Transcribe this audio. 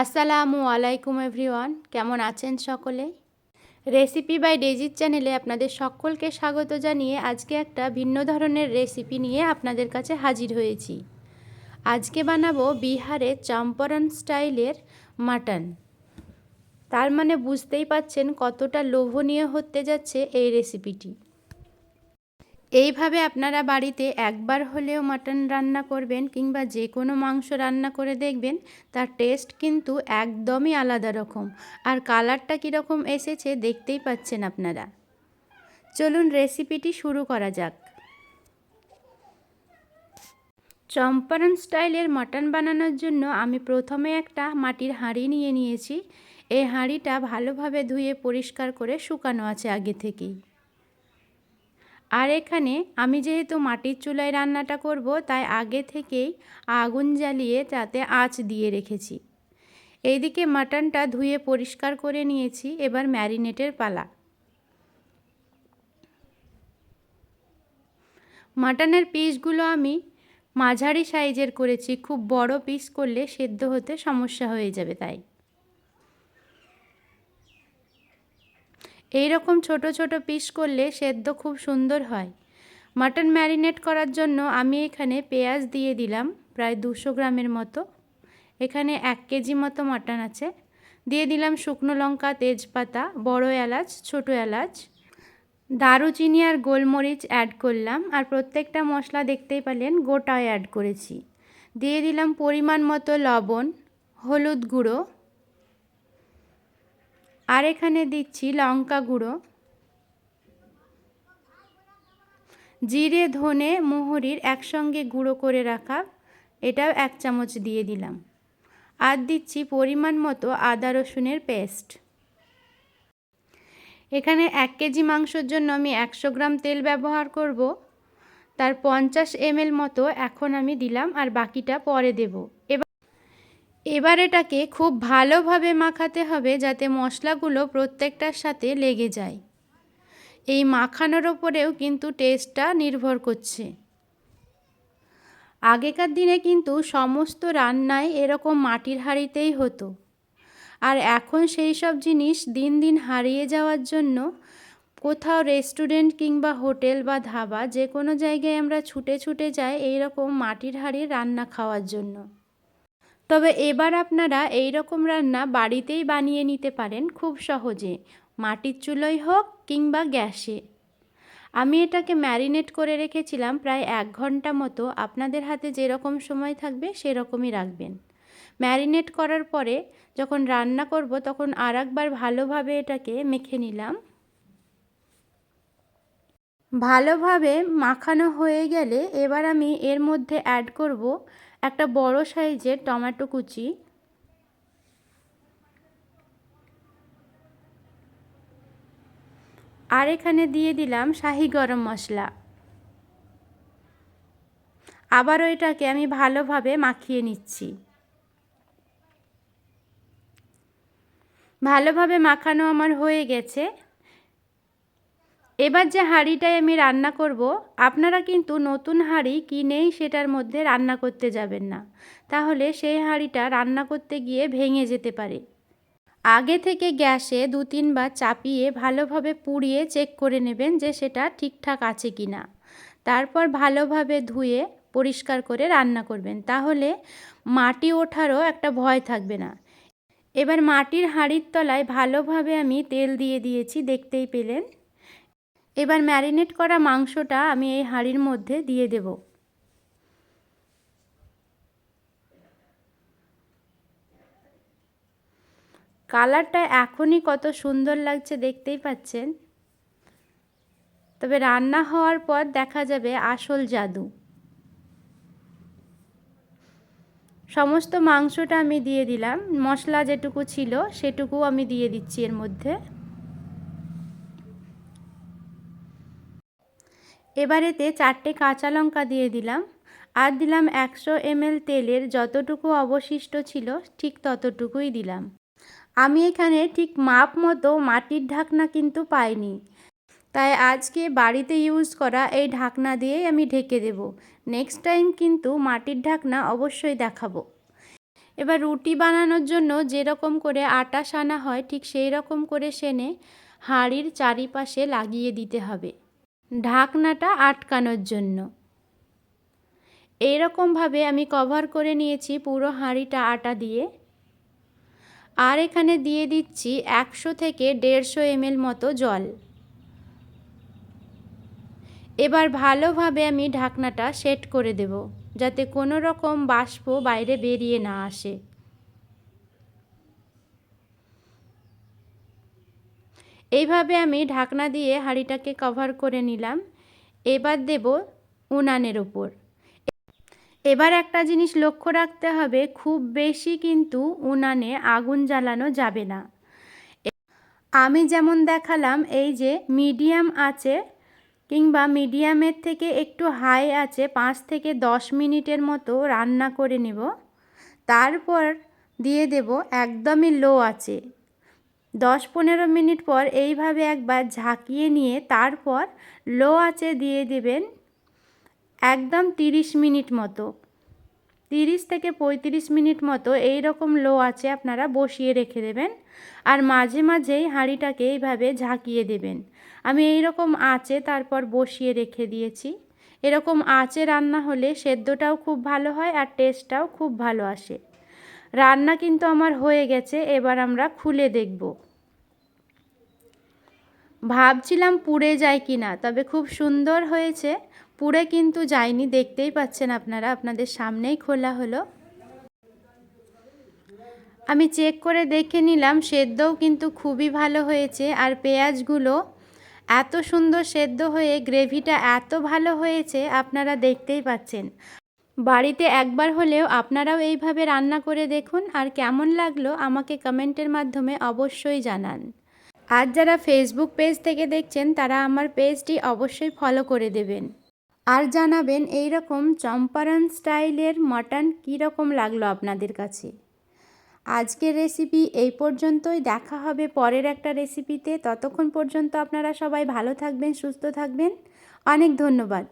আসসালামু আলাইকুম এভরিওয়ান, কেমন আছেন সকলে? রেসিপি বাই ডেজির চ্যানেলে আপনাদের সকলকে স্বাগত জানিয়ে আজকে একটা ভিন্ন ধরনের রেসিপি নিয়ে আপনাদের কাছে হাজির হয়েছি। আজকে বানাবো বিহারের চম্পরন স্টাইলের মাটন। তার মানে বুঝতেই পাচ্ছেন কতটা লোভনীয় হতে যাচ্ছে এই রেসিপিটি। এইভাবে আপনারা বাড়িতে একবার হলেও মাটন রান্না করবেন কিংবা যে কোনো মাংস রান্না করে দেখবেন, তার টেস্ট কিন্তু একদমই আলাদা রকম। আর কালারটা কীরকম এসেছে দেখতেই পাচ্ছেন আপনারা। চলুন রেসিপিটি শুরু করা যাক। চম্পারণ স্টাইলের মাটন বানানোর জন্য আমি প্রথমে একটা মাটির হাঁড়ি নিয়ে নিয়েছি। এই হাঁড়িটা ভালোভাবে ধুয়ে পরিষ্কার করে শুকানো আছে আগে থেকেই। আর এখানে আমি যেহেতু মাটির চুলায় রান্নাটা করব, তাই আগে থেকেই আগুন জ্বালিয়ে তাতে আঁচ দিয়ে রেখেছি। এইদিকে মাটনটা ধুয়ে পরিষ্কার করে নিয়েছি, এবার ম্যারিনেটের পালা। মাটনের পিসগুলো আমি মাঝারি সাইজের করেছি, খুব বড় পিস করলে সেদ্ধ হতে সমস্যা হয়ে যাবে তাই। এই রকম ছোট ছোট পিস করলে সেদ্ধ খুব সুন্দর হয়। মাটন ম্যারিনেট করার জন্য আমি এখানে পেঁয়াজ দিয়ে দিলাম, প্রায় দুশো গ্রামের মতো। এখানে এক কেজি মতো মাটন আছে। দিয়ে দিলাম শুকনো লঙ্কা, তেজপাতা, বড় এলাচ, ছোট এলাচ। দারুচিনি আর গোলমরিচ অ্যাড করলাম আর প্রত্যেকটা মশলা দেখতেই পেলেন গোটায় অ্যাড করেছি। দিয়ে দিলাম পরিমাণ মতো লবণ, হলুদ গুঁড়ো। আর এখানে দিচ্ছি লঙ্কা গুঁড়ো। জিরে, ধনে, মোহরির একসঙ্গে গুঁড়ো করে রাখা। এটাও এক চামচ দিয়ে দিলাম। আর দিচ্ছি পরিমাণ মতো আদা রসুনের পেস্ট। এখানে এক কেজি মাংসর জন্য আমি একশো গ্রাম তেল ব্যবহার করব। তার পঞ্চাশ এমএল মতো এখন আমি দিলাম আর বাকিটা পরে দেব। এবার এবার এটাকে খুব ভালোভাবে মাখাতে হবে যাতে মশলাগুলো প্রত্যেকটার সাথে লেগে যায়। এই মাখানোর ওপরেও কিন্তু টেস্টটা নির্ভর করছে। আগেকার দিনে কিন্তু সমস্ত রান্নায় এরকম মাটির হাঁড়িতেই হতো। আর এখন সেই সব জিনিস দিন দিন হারিয়ে যাওয়ার জন্য কোথাও রেস্টুরেন্ট কিংবা হোটেল বা ধাবা যে কোনো জায়গায় আমরা ছুটে ছুটে যাই এইরকম মাটির হাঁড়ির রান্না খাওয়ার জন্য। তবে এবার আপনারা এই রকম রান্না বাড়িতেই বানিয়ে নিতে পারেন খুব সহজে। মাটির চুলোই হোক কিংবা গ্যাসে। আমি এটাকে ম্যারিনেট করে রেখেছিলাম প্রায় এক ঘণ্টা মতো। আপনাদের হাতে যেরকম সময় থাকবে সেরকমই রাখবেন। ম্যারিনেট করার পরে যখন রান্না করব তখন আর একবার ভালোভাবে এটাকে মেখে নিলাম। ভালোভাবে মাখানো হয়ে গেলে এবার আমি এর মধ্যে অ্যাড করব একটা বড় সাইজের টমেটো কুচি। আর এখানে দিয়ে দিলাম শাহি গরম মশলা। আবারও এটাকে আমি ভালোভাবে মাখিয়ে নিচ্ছি। ভালোভাবে মাখানো আমার হয়ে গেছে। এবার যে হাঁড়িটায় আমি রান্না করব, আপনারা কিন্তু নতুন হাঁড়ি কিনেই সেটার মধ্যে রান্না করতে যাবেন না। তাহলে সেই হাঁড়িটা রান্না করতে গিয়ে ভেঙে যেতে পারে। আগে থেকে গ্যাসে দু তিনবার চাপিয়ে ভালোভাবে পুড়িয়ে চেক করে নেবেন যে সেটা ঠিকঠাক আছে কি না তারপর ভালোভাবে ধুয়ে পরিষ্কার করে রান্না করবেন। তাহলে মাটি ওঠারও একটা ভয় থাকবে না। এবার মাটির হাঁড়ির তলায় ভালোভাবে আমি তেল দিয়ে দিয়েছি, দেখতেই পেলেন। এবার ম্যারিনেট করা মাংসটা আমি এই হাঁড়ির মধ্যে দিয়ে দেব। কালারটা এখনই কত সুন্দর লাগছে দেখতেই পাচ্ছেন। তবে রান্না হওয়ার পর দেখা যাবে আসল জাদু। সমস্ত মাংসটা আমি দিয়ে দিলাম। মশলা যেটুকু ছিল সেটুকু আমি দিয়ে দিচ্ছি এর মধ্যে। এবারেতে চারটে কাঁচা লঙ্কা দিয়ে দিলাম। আর দিলাম একশো এমএল তেলের যতটুকু অবশিষ্ট ছিল, ঠিক ততটুকুই দিলাম। আমি এখানে ঠিক মাপ মতো মাটির ঢাকনা কিন্তু পাইনি। তাই আজকে বাড়িতে ইউজ করা এই ঢাকনা দিয়েই আমি ঢেকে দেব। নেক্সট টাইম কিন্তু মাটির ঢাকনা অবশ্যই দেখাবো। এবার রুটি বানানোর জন্য যেরকম করে আটা সানা হয়, ঠিক সেই রকম করে সেনে হাঁড়ির চারিপাশে লাগিয়ে দিতে হবে। ঢাকনাটা আটকানোর জন্য। এইরকমভাবে আমি কভার করে নিয়েছি পুরো হাঁড়িটা আটা দিয়ে। আর এখানে দিয়ে দিচ্ছি একশো থেকে দেড়শো এমএল মতো জল। এবার ভালোভাবে আমি ঢাকনাটা সেট করে দেব, যাতে কোনো রকম বাষ্প বাইরে বেরিয়ে না আসে। এইভাবে আমি ঢাকনা দিয়ে হাঁড়িটাকে কভার করে নিলাম। এবার দেব উনানের ওপর এবার একটা জিনিস লক্ষ্য রাখতে হবে, খুব বেশি কিন্তু উনানে আগুন জ্বালানো যাবে না। আমি যেমন দেখালাম, এই যে মিডিয়াম আছে কিংবা মিডিয়ামের থেকে একটু হাই আছে, পাঁচ থেকে দশ মিনিটের মতো রান্না করে নেব। তারপর দিয়ে দেব, একদমই লো আছে। দশ পনেরো মিনিট পর এইভাবে একবার ঝাঁকিয়ে নিয়ে তারপর লো আঁচে দিয়ে দেবেন একদম তিরিশ মিনিট মতো। তিরিশ থেকে পঁয়ত্রিশ মিনিট মতো এই রকম লো আছে আপনারা বসিয়ে রেখে দেবেন আর মাঝে মাঝেই হাঁড়িটাকে এইভাবে ঝাঁকিয়ে দেবেন। আমি এই রকম আঁচে তারপর বসিয়ে রেখে দিয়েছি। এরকম আঁচে রান্না হলে সেদ্ধটাও খুব ভালো হয় আর টেস্টটাও খুব ভালো আসে। রান্না কিন্তু আমার হয়ে গেছে, এবার আমরা খুলে দেখব। ভাবছিলাম পুড়ে যায় কি না তবে খুব সুন্দর হয়েছে। পুড়ে কিন্তু যায়নি, দেখতেই পাচ্ছেন আপনারা, আপনাদের সামনেই খোলা হলো। আমি চেক করে দেখে নিলাম, সেদ্ধও কিন্তু খুবই ভালো হয়েছে, আর পেঁয়াজগুলো এত সুন্দর সেদ্ধ হয়ে গ্রেভিটা এত ভালো হয়েছে, আপনারা দেখতেই পাচ্ছেন। বাড়িতে একবার হলেও আপনারাও এইভাবে রান্না করে দেখুন আর কেমন লাগল আমাকে কমেন্টের মাধ্যমে অবশ্যই জানান। আর যারা ফেসবুক পেজ থেকে দেখছেন, তারা আমার পেজটি অবশ্যই ফলো করে দেবেন। আর জানাবেন এই রকম চম্পারন স্টাইলের মাটন কীরকম লাগল আপনাদের কাছে। আজকের রেসিপি এই পর্যন্তই। দেখা হবে পরের একটা রেসিপিতে ততক্ষণ পর্যন্ত আপনারা সবাই ভালো থাকবেন, সুস্থ থাকবেন। অনেক ধন্যবাদ।